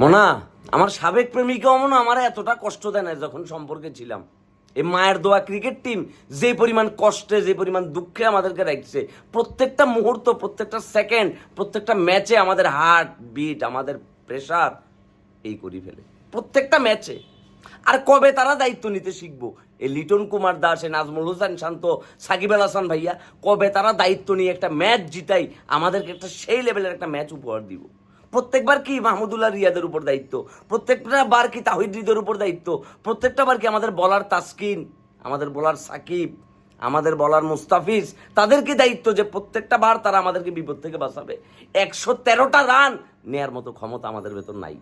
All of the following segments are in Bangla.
মোনা, আমার সাবেক প্রেমিকাও মনে আমার এতটা কষ্ট দেয় না যখন সম্পর্কে ছিলাম। এই মায়ের দোয়া ক্রিকেট টিম যে পরিমাণ কষ্টে, যে পরিমাণ দুঃখে আমাদেরকে রাখছে, প্রত্যেকটা মুহূর্ত, প্রত্যেকটা সেকেন্ড প্রত্যেকটা ম্যাচে আমাদের হার্ট বিট আমাদের প্রেশার এই করি ফেলে। প্রত্যেকটা ম্যাচে আর কবে তারা দায়িত্ব নিতে শিখব? এই লিটন কুমার দাস এই নাজমুল হোসেন শান্ত, সাকিব আল হাসান ভাইয়া, কবে তারা দায়িত্ব নিয়ে একটা ম্যাচ জিতাই, আমাদেরকে একটা সেই লেভেলের একটা ম্যাচ উপহার দিব। প্রত্যেকবার কি মাহমুদুল্লাহ রিয়াদের উপর দায়িত্ব? প্রত্যেকটা বার কি তাহিদ উপর দায়িত্ব? প্রত্যেকটা বার কি আমাদের বলার তাসকিন, আমাদের বলার সাকিব, আমাদের বলার মুস্তাফিজ তাদেরকে দায়িত্ব যে প্রত্যেকটা বার তারা আমাদেরকে বিপদ থেকে বাঁচাবে? একশো তেরোটা রান নেয়ার মতো ক্ষমতা আমাদের ভেতর নাই।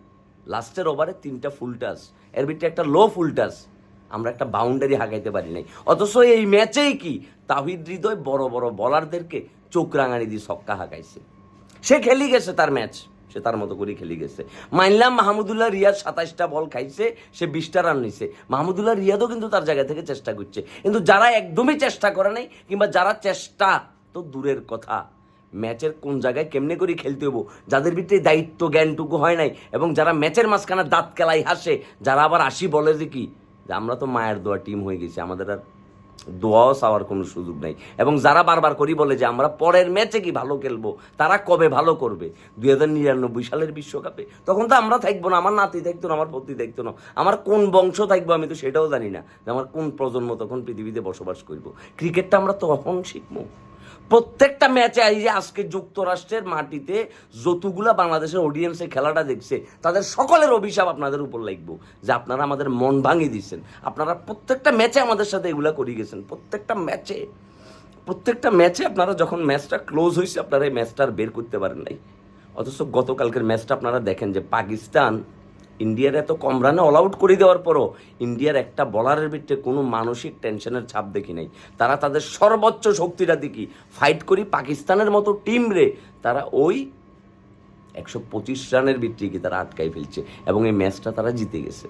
লাস্টের ওভারে তিনটা ফুল টাস এর ভিতরে একটা লো ফুল টাস আমরা একটা বাউন্ডারি হাঁকাইতে পারি নাই। অথচ এই ম্যাচেই কি তাহিদ হৃদয় বড় বড় বলারদেরকে চোখ রাঙানি দিয়ে ছক্কা হাঁকাইছে। সে খেলি গেছে তার ম্যাচ। সে তার মতো করে খেলি গেছে। মানলাম মাহমুদুল্লাহ রিয়াদ সাতাশটা বল খাইছে, সে বিশটা রান নিছে। মাহমুদুল্লাহ রিয়াদও কিন্তু তার জায়গা থেকে চেষ্টা করছে। কিন্তু যারা একদমই চেষ্টা করে নাই, কিংবা যারা চেষ্টা তো দূরের কথা, ম্যাচের কোন জায়গায় কেমনে করে খেলতে হব? যাদের ভিতরে দায়িত্ব, জ্ঞানটুকু হয় নাই, এবং যারা ম্যাচের মাঝখানে দাঁত কেলাই হাসে, যারা আবার আসি বলে যে কি? যে আমরা তো মায়ের দোয়া টিম হয়ে গেছি, আমাদের আর দোয়াও চাওয়ার কোনো সুযোগ নাই। এবং যারা বারবার করি বলে যে, আমরা পরের ম্যাচে কি ভালো খেলব? তারা কবে ভালো করবে? দুই হাজার নিরানব্বই সালের বিশ্বকাপে। তখন তো আমরা থাকব না, আমার নাতি থাকতো না, আমার পতি থাকতো না। আমার কোন বংশ থাকব আমি তো সেটাও জানি না যে, আমার কোন প্রজন্ম তখন পৃথিবীতে বসবাস করব। ক্রিকেটটা আমরা তখন শিখব। প্রত্যেকটা ম্যাচে এই যে আজকে যুক্তরাষ্ট্রের মাটিতে যতগুলা বাংলাদেশের অডিয়েন্সে খেলাটা দেখছে, তাদের সকলের অভিশাপ আপনাদের উপর লাগবো যে আপনারা আমাদের মন ভাঙিয়ে দিচ্ছেন আপনারা প্রত্যেকটা ম্যাচে আমাদের সাথে এগুলা করে গেছেন। প্রত্যেকটা ম্যাচে প্রত্যেকটা ম্যাচে আপনারা যখন ম্যাচটা ক্লোজ হয়েছে, আপনারা এই ম্যাচটা আর বের করতে পারেন নাই। অথচ গতকালকের ম্যাচটা আপনারা দেখেন যে পাকিস্তান ইন্ডিয়ার এত কম রানে অল আউট করে দেওয়ার পরও ইন্ডিয়ার একটা বলারের ভিত্তে কোনো মানসিক টেনশনের ছাপ দেখি নাই। তারা তাদের সর্বোচ্চ শক্তিটা দেখি। ফাইট করি পাকিস্তানের মতো টিম রে, তারা ওই একশো পঁচিশ রানের ভিত্তি কি তারা আটকাই ফেলছে এবং এই ম্যাচটা তারা জিতে গেছে।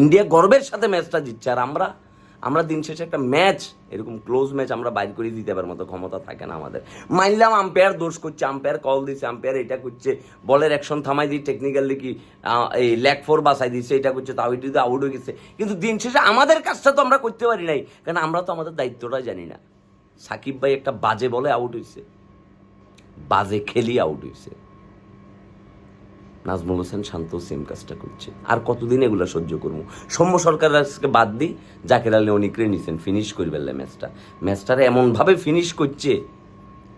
ইন্ডিয়া গর্বের সাথে ম্যাচটা জিতছে। আর আমরা আমরা দিন শেষে একটা ম্যাচ, এরকম ক্লোজ ম্যাচ আমরা বাইর করে দিতে পারার মতো ক্ষমতা থাকে না আমাদের। মানলাম আম্পায়ার দোষ করছে আম্পায়ার কল দিচ্ছে আম্পায়ার এটা করছে বলের অ্যাকশন থামাই দিয়ে টেকনিক্যালি কি এই ল্যাক ফোর বাসাই দিচ্ছে এটা করছে, তাও এটা আউট হয়ে গেছে। কিন্তু দিন শেষে আমাদের কাজটা তো আমরা করতে পারি নাই, কারণ আমরা তো আমাদের দায়িত্বটা জানি না। সাকিব ভাই একটা বাজে বলে আউট হয়েছে বাজে খেলি আউট হয়েছে নাজমুল হোসেন শান্ত সেম কাজটা করছে। আর কতদিন এগুলো সহ্য করব? সৌম্য সরকার আজকে বাদ দিই, জাকের আলী অনেকরে নিছেন ফিনিশ করে ফেললে ম্যাচটা ম্যাচটারে এমনভাবে ফিনিশ করছে,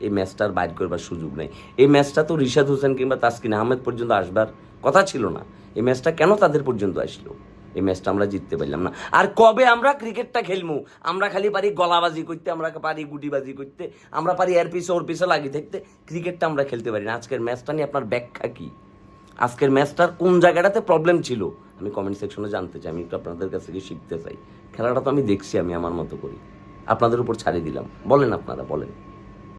এই ম্যাচটার বাইর করবার সুযোগ নেই। এই ম্যাচটা তো রিশাদ হোসেন কিংবা তাসকিন আহমেদ পর্যন্ত আসবার কথা ছিল না। এই ম্যাচটা কেন তাদের পর্যন্ত আসলো? এই ম্যাচটা আমরা জিততে পারলাম না। আর কবে আমরা ক্রিকেটটা খেলব আমরা খালি পারি গলাবাজি করতে, আমরা পারি গুটিবাজি করতে, আমরা পারি এর পিছে ওর পিছে লাগিয়ে থাকতে ক্রিকেটটা আমরা খেলতে পারি না। আজকের ম্যাচটা নিয়ে আপনার ব্যাখ্যা কী? আজকের ম্যাচটার কোন জায়গাটাতে প্রবলেম ছিল? আমি কমেন্ট সেকশনে জানতে চাই, আমি একটু আপনাদের কাছ থেকে শিখতে চাই। খেলাটা তো আমি দেখছি, আমি আমার মতো করি। আপনাদের উপর ছাড়িয়ে দিলাম। বলেন আপনারা, বলেন।